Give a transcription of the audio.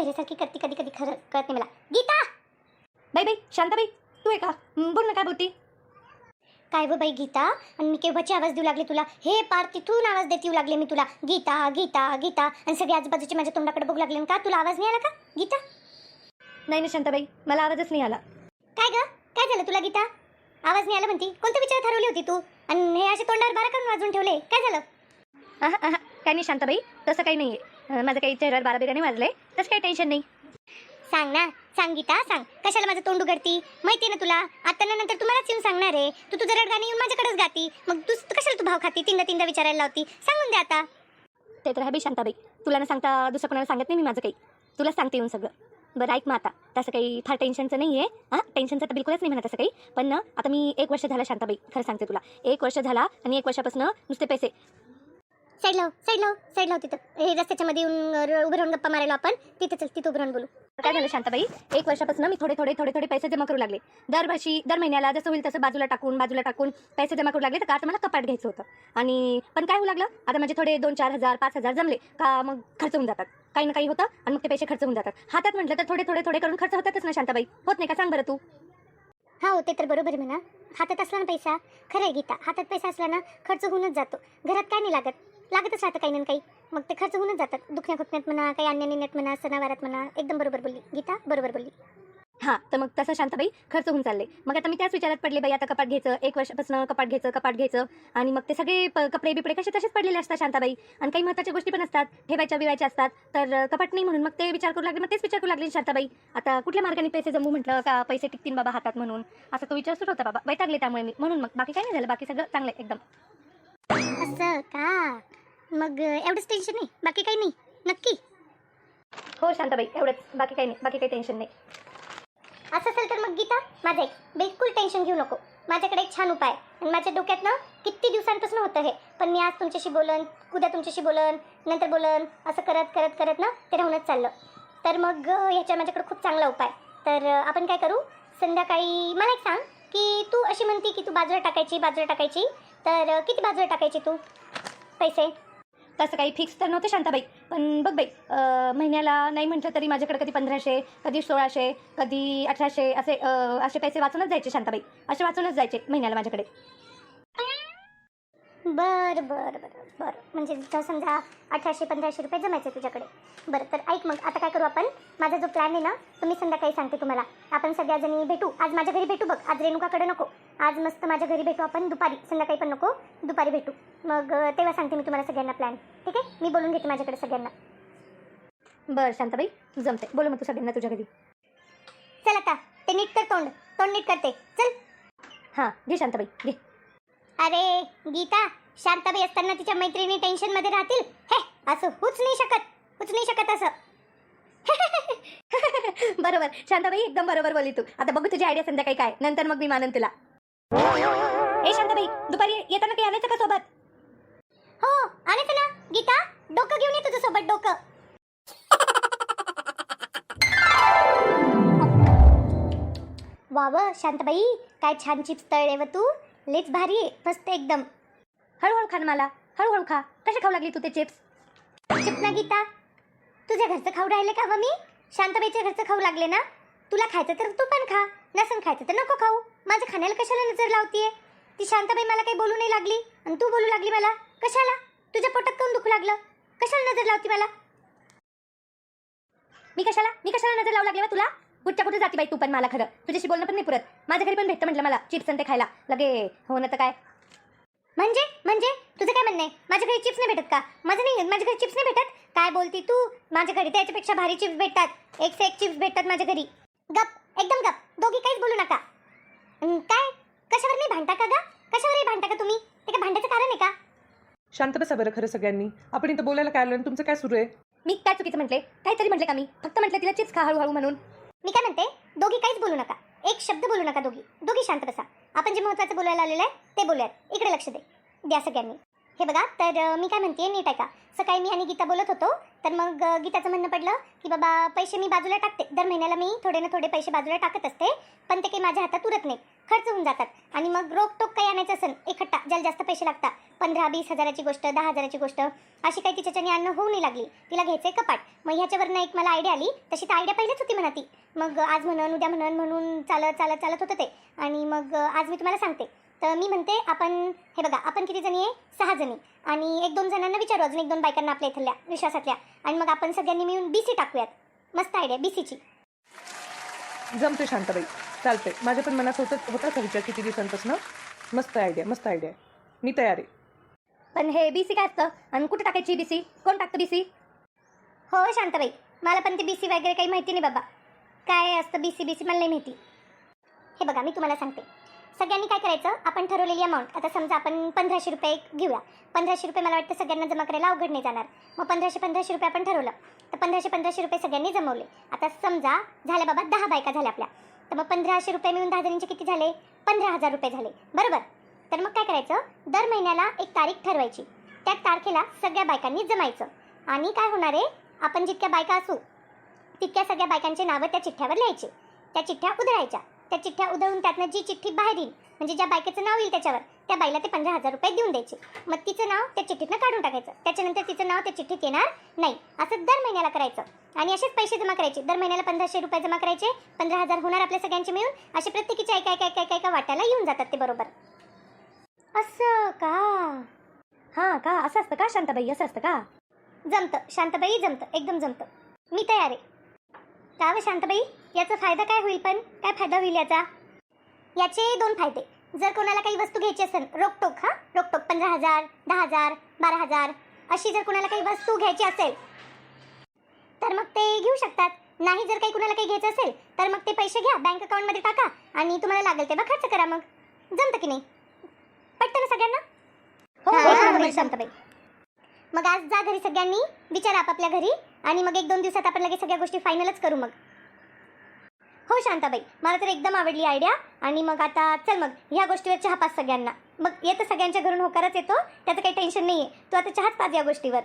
भेरेसारखी करते कधी कधी खरं कळत मला. गीता! बाई बाई शांताबाई तू आहे का? हं, बोल ना काय बोलती? काय व बाई गीता? आणि मी केव्हाची आवाज देऊ लागले तुला? हे पार तिथून आवाज देत येऊ लागले मी तुला. गीता गीता गीता. आणि सगळे आजूबाजूचे माझ्या तोंडाकडे बघू लागले. का तुला आवाज नाही आला का? गीता? नाही ना शांताबाई मला आवाजच नाही आला. काय ग? काय झालं तुला गीता? आवाज नाही आला म्हणती? कोणते विचार ठरवली होती तू? आणि हे असे तोंडावर बारा करून वाजून ठेवले. काय झालं? आहा, आहा, काही नाही शांताबाई तसं काही नाही आहे माझं काही चेहऱ्यावर बारा बेगाने वाजलंय. तसं काही टेन्शन नाही. सांग ना. सांग गीता सांग. कशाला माझं तोंड उघडती? माहिती ना तुला? आता ना नंतर तुम्हालाच येऊन सांगणार आहे. तू तुझं रडगाणी येऊन माझ्याकडेच गाती. मग तू कशाला तू भाव खाती? तीनदा तीनदा विचारायला लावती. सांगून दे आता. ते तर बाई शांताबाई. तुला ना सांगता दुसरं कोणाला सांगत नाही मी माझं काही. तुला सांगते येऊन सगळं. बरं ऐक मग आता. तसं काही फार टेन्शनचं नाही आहे हां? टेन्शनचं तर बिलकुलच नाही म्हणत तसं काही. पण ना आता मी एक वर्ष झाला शांताबाई. खरं सांगते तुला. एक वर्ष झाला आणि एक वर्षापासून नुसते पैसे. साईड लाव हो, साईड लाव हो, साईड लाव हो तिथं. हे रस्त्याच्या मध्ये येऊन र- उभं राहून गप्पा मारायला आपण तिथं चल तिथं उभं राहून बोलू. काय झालं शांताबाई? एक वर्षापासून मी थोडे थोडे थोडे थोडे पैसे जमा करू लागले. दरवर्षी दर महिन्याला जसं होईल तसं बाजूला टाकून बाजूला टाकून पैसे जमा करू लागले तर का आता मला कपाट घ्यायचं होतं? आणि पण काय होऊ लागलं? आता म्हणजे थोडे दोन चार हजार पाच हजार जमले का मग खर्च होऊन जातात? काही ना काही होतं आणि मग ते पैसे खर्च होऊन जातात. हातात म्हटलं तर थोडे थोडे थोडे करून खर्च होतातच ना शांताबाई? होत नाही का? सांग बरं तू. हा हो ते तर बरोबर आहे म्हणा. हातात असला ना पैसा. खरं आहे गीता हातात पैसा असला ना खर्च होऊनच जातो. घरात काय नाही लागत. लागतच राहतं काही ना काही. मग ते खर्च होऊनच जातात. दुखण्या खुटण्यात म्हणा काही अन्य निन्यात म्हणा सणावारात म्हणा एकदम बरोबर बोलली. गीता बरोबर बोलली. हां तर मग तसं शांताबाई खर्च होऊन चालले. मग आता मी त्याच विचारात पडले बाई आता कपाट घ्यायचं एक वर्षापासून कपाट घ्यायचं कपाट घ्यायचं. आणि मग ते सगळे कपडे बिपडे कसे तसेच पडलेले असतात शांताबाई. आणि काही महत्त्वाच्या गोष्टी पण असतात. ठेवायच्या बिवायच्या असतात. तर कपाट नाही म्हणून मग ते विचार करू लागले. मग तेच विचार करू लागले शांताबाई. आता कुठल्या मार्गाने पैसे जमू म्हटलं का पैसे टिकतील बाबा हातात म्हणून? असा तो विचार सुरू होता बाबा. वैतागले त्यामुळे मी. म्हणून मग बाकी काही नाही झालं. बाकी सगळं चांगलं एकदम. असं का? मग एवढंच टेन्शन नाही. बाकी काही नाही. नक्की. हो शांताबाई एवढंच. बाकी काही नाही. बाकी काही टेन्शन नाही. असं असेल तर मग गीता माझं एक बिलकुल टेन्शन घेऊ नको. माझ्याकडे एक छान उपाय आहे. आणि माझ्या डोक्यात ना किती दिवसांपासून होतं हे. पण मी आज तुमच्याशी बोलन उद्या तुमच्याशी बोलन नंतर बोलन असं करत करत करत ना ते राहूनच चाललं. तर मग ह्याच्या माझ्याकडे खूप चांगला उपाय तर आपण काय करू? संध्याकाळी मला एक सांग की तू अशी म्हणती की तू बाजूला टाकायची बाजूला टाकायची. तर किती बाजूला टाकायची तू? पैसे? तसं काही फिक्स तर नव्हतं शांताबाई. पण बघ बाई महिन्याला नाही म्हटलं तरी माझ्याकडे कधी पंधराशे कधी सोळाशे कधी अठराशे असे असे पैसे वाचूनच जायचे शांताबाई. असे वाचूनच जायचे महिन्याला माझ्याकडे. बरं बरं बरं बरं. म्हणजे जर समजा अठराशे पंधराशे रुपये जमायचे तुझ्याकडे. बरं तर ऐक मग आता काय करू आपण? माझा जो प्लॅन आहे ना तुम्ही संध्याकाळी सांगते तुम्हाला. आपण सगळ्याजणी भेटू. आज माझ्या घरी भेटू बघ. आज रेणुकाकडे नको. आज मस्त माझ्या घरी भेटू आपण दुपारी. संध्याकाळी पण नको दुपारी भेटू. मग तेव्हा सांगते मी तुम्हाला सगळ्यांना प्लॅन ठीक आहे? मी बोलून घेते माझ्याकडे सगळ्यांना. बरं शांताबाई जमते बोलू मग तू सगळ्यांना तुझ्या घरी. चल आता ते नीट कर तोंड. तोंड नीट करते. चल. हां घे शांताबाई घे. अरे गीता शांताबाई असताना तिच्या मैत्रिणी टेन्शनमध्ये राहतील? हे असं होऊच नाही शकत. होऊच नाही शकत असं. बरोबर. शांताबाई एकदम बरोबर बोलली तू. आता बघू तुझी आयडिया संध्याकाळी काय. नंतर मग मी मानन तुला. ए शांताबाई दुपारी येताना काही आणायचं का सोबत? हो आणायचं ना. गीता डोकं घेऊन ये तुझं सोबत डोकं. वाव शांताबाई काय छान चिप्स तळले व तू. लेच भारी आहे मस्त एकदम. हळूहळू खा ना मला. हळूहळू खा. कसे खाऊ लागली तू ते चिप्स? चिप ना गीता. तुझ्या घरचं खाऊ राहिले का व मी शांताबाईच्या घरचं खाऊ लागले ना? तुला खायचं तर तू पण खा नसन खायचं तर नको खाऊ. माझ्या खाण्याला कशाला नजर लावतीये? ती शांताबाई मला काही बोलू नाही लागली आणि तू बोलू लागली मला? कशाला? तुझ्या पोटात काऊन दुखू लागलं? कशाला नजर लावती मला? मी कशाला? मी कशाला नजर लावू लागले बा तुला? कुठच्या कुठे जाती बाई तू पण मला खरं. तुझ्याशी बोलणं पण नाही पुरत. माझ्या घरी पण भेटतं म्हटलं मला चिप्स आणि ते खायला. लगे हो ना तर काय? म्हणजे? म्हणजे? तुझं काय म्हणणं आहे? माझ्या घरी चिप्स नाही भेटत का? माझं नाही माझ्या घरी चिप्स नाही भेटत? काय बोलती तू? माझ्या घरी त्याच्यापेक्षा भारी चिप्स भेटतात. एक से एक चिप्स भेटतात माझ्या घरी. गप एकदम गप. दोघी काहीच बोलू नका. काय? कशावर नाही भांडता का ग? कशावरही भांडता का तुम्ही? ते काय भांडायचं कारण आहे का? शांत बसा बरं खरं सगळ्यांनी. आपण इथं बोलायला काय आलो आणि तुमचं काय सुरू आहे? मी काय चुकीचं म्हटले? काहीतरी म्हटले का मी? फक्त म्हटलं तिला चिप्स खा हळूहळू म्हणून. मी काय म्हणते? दोघी काहीच बोलू नका. एक शब्द बोलू नका दोघी. दोघी शांत बसा आपण जे महत्वाचं बोलायला आलेलं आहे ते बोलूयात. इकडे लक्ष दे. द्या सगळ्यांनी. हे बघा तर मी काय म्हणते नीट ऐका. सकाळी मी आणि गीता बोलत होतो तर मग गीताचं म्हणणं पडलं की बाबा पैसे मी बाजूला टाकते. दर महिन्याला मी थोडे ना थोडे पैसे बाजूला टाकत असते पण ते काही माझ्या हातात उरत नाही. खर्च होऊन जातात. आणि मग रोख टोक काही आणायचं असेल एकट्टा ज्याला जास्त पैसे लागतात पंधरा वीस हजाराची गोष्ट दहा हजाराची गोष्ट अशी काही तिच्याच्याने आणणं होऊ नाही लागली. तिला घ्यायचंय कपाट. मग ह्याच्यावरनं एक मला आयडिया आली तशी तर आयडिया पहिलेच होती म्हणा ती मग आज म्हणून उद्या म्हणून म्हणून चालत चालत चालत होतं ते. आणि मग आज मी तुम्हाला सांगते. तर मी म्हणते आपण हे बघा आपण किती जणी आहे? सहा जणी. आणि एक दोन जणांना विचारू अजून एक दोन बायकांना आपल्या इथल्या विश्वासातल्या. आणि मग आपण सगळ्यांनी मिळून बी सी टाकूयात. मस्त आयडिया बी सीची जमते शांताबाई. चालते माझ्या पण मनात होतं होताच विचार किती दिवसांपासून. मस्त आयडिया मस्त आयडिया मी तयार आहे. पण हे बी सी काय असतं? आणि कुठं टाकायची बी सी कोण टाकतं बी सी हो शांताबाई. मला पण ते बी सी वगैरे काही माहिती नाही बाबा. काय असतं बी सी बी सी मला नाही माहिती. हे बघा मी तुम्हाला सांगते. सगळ्यांनी काय करायचं? आपण ठरवलेली अमाऊंट आता समजा आपण पंधराशे रुपये घेऊया. पंधराशे रुपये मला वाटतं सगळ्यांना जमा करायला अवघड नाही जाणार. मग पंधराशे पंधराशे रुपये आपण ठरवलं. तर पंधराशे पंधराशे रुपये सगळ्यांनी जमवले. आता समजा झाल्या बाबा दहा बायका झाल्या आपल्या. तर मग पंधराशे रुपये मिळून दहा जणींचे किती झाले? पंधरा हजार रुपये झाले. बरोबर? तर मग काय करायचं? दर महिन्याला एक तारीख ठरवायची. त्या तारखेला सगळ्या बायकांनी जमायचं. आणि काय होणार आहे? आपण जितक्या बायका असू तितक्या सगळ्या बायकांचे नावं त्या चिठ्ठ्यावर लिहायचे. त्या चिठ्ठ्या उधळायच्या. त्या चिठ्ठ्या उधळून त्यातनं जी चिठ्ठी बाहेर येईल म्हणजे ज्या बायकेचं नाव येईल त्याच्यावर त्या बाईला ते पंधरा हजार रुपये देऊन द्यायचे. मग तिचं नाव त्या चिठ्ठीतनं काढून टाकायचं. त्याच्यानंतर तिचं नाव त्या चिठ्ठीत येणार नाही. असं दर महिन्याला करायचं. आणि असेच पैसे जमा करायचे. दर महिन्याला पंधराशे रुपये जमा करायचे. पंधरा हजार होणार आपल्या सगळ्यांचे मिळून. असे प्रत्येकीच्या एका एका एका एका एका वाट्याला येऊन जातात ते बरोबर. असं का? हां का? असं असतं का शांताबाई? असं असतं का? जमतं. शांताबाई जमतं. एकदम जमतं. मी तयार आहे. का व शांताबाई? याचा फायदा काय होईल पण? काय फायदा होईल याचा? याचे दोन फायदे. जर कोणाला काही वस्तू घ्यायची असेल रोकटोक हां? रोकटोक पंधरा हजार दहा हजार बारा हजार अशी जर कोणाला काही वस्तू घ्यायची असेल तर मग ते घेऊ शकतात. नाही जर काही कुणाला काही घ्यायचं असेल तर मग ते पैसे घ्या बँक अकाउंटमध्ये टाका आणि तुम्हाला लागेल तेव्हा खर्च करा मग. जमतं की नाही? पटतं ना सगळ्यांना? हो, हां, हो, शांताबाई, शांताबाई. मग आज जा घरी सगळ्यांनी विचार आपापल्या घरी आणि मग एक दोन दिवसात आपण लगेच सगळ्या गोष्टी फायनलच करू मग. हो शांताबाई मला तर एकदम आवडली आयडिया आणि मग आता चल मग ह्या गोष्टीवर चहा पाच सगळ्यांना. मग येतं सगळ्यांच्या घरून होकारच येतो त्याचं काही टेन्शन नाही आहे तू आता चहाच पाच या गोष्टीवर.